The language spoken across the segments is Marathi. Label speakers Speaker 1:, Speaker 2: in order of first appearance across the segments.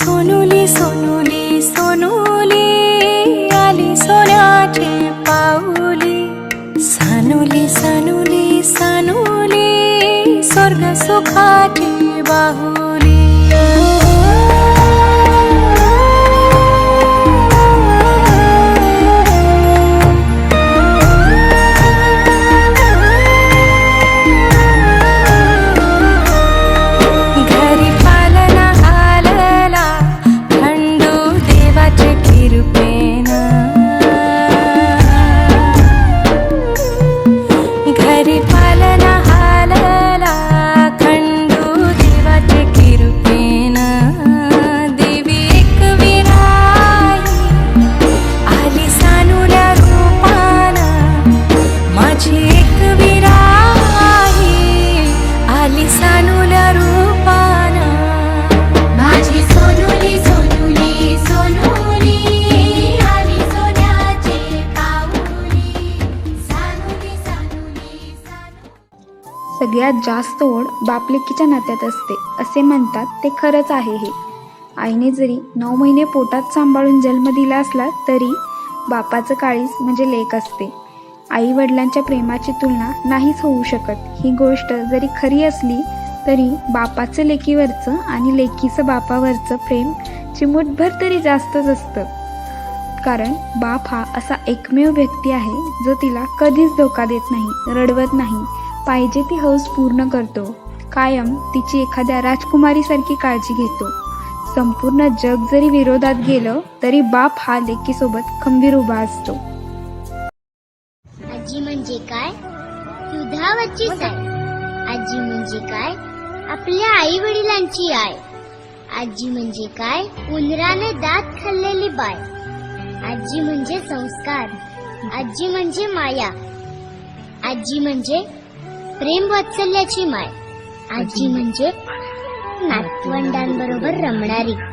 Speaker 1: सोनुली सोनुली सोनुली आली सोन्याची पाऊली सानुली सानुली सानुली स्वर्ग सुखाची बाहुली
Speaker 2: सगळ्यात जास्त ओढ बापलेकीच्या नात्यात असते असे म्हणतात ते खरंच आहे हे. आईने जरी नऊ महिने पोटात सांभाळून जन्म दिला असला तरी बापाचं काळीज म्हणजे लेक असते. आई वडिलांच्या प्रेमाची तुलना नाहीच होऊ शकत. ही गोष्ट जरी खरी असली तरी बापाचं लेकीवरचं आणि लेकीचं बापावरचं प्रेम चिमूटभर तरी जास्तच असतं. कारण बाप हा असा एकमेव व्यक्ती आहे जो तिला कधीच धोका देत नाही रडवत नाही. पाहिजे ती हौस पूर्ण करतो. कायम तिची एखाद्या राजकुमारीसारखी काळजी घेतो. संपूर्ण जग जरी विरोधात गेलं तरी बाप हा लेकीसोबत खंबीर उभा असतो.
Speaker 3: आजी म्हणजे काय? दुधावरची साय. आजी म्हणजे काय? आपल्या आई वडिलांची आय. आजी म्हणजे काय? उंदराने दात खाल्लेली बाय. आजी म्हणजे संस्कार. आजी म्हणजे माया. आजी म्हणजे प्रेम वात्सल्याची माय. आजी म्हणजे नातवंडांबरोबर रमणारी.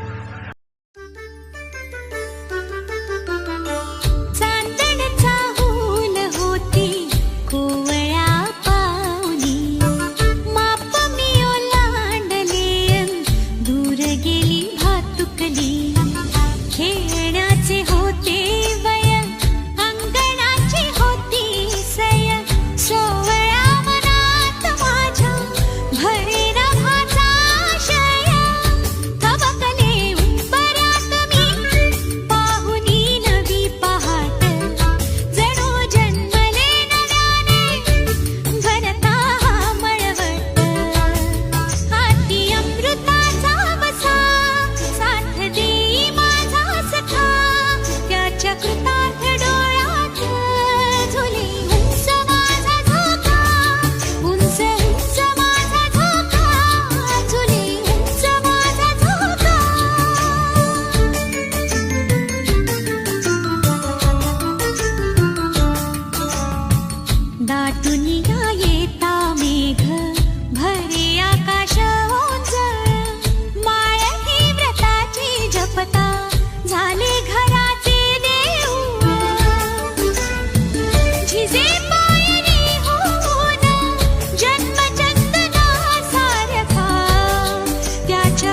Speaker 1: पता झाले घराचे देऊळ झिजे पायरी होऊन जन्मचंदना सारखा. त्याच्या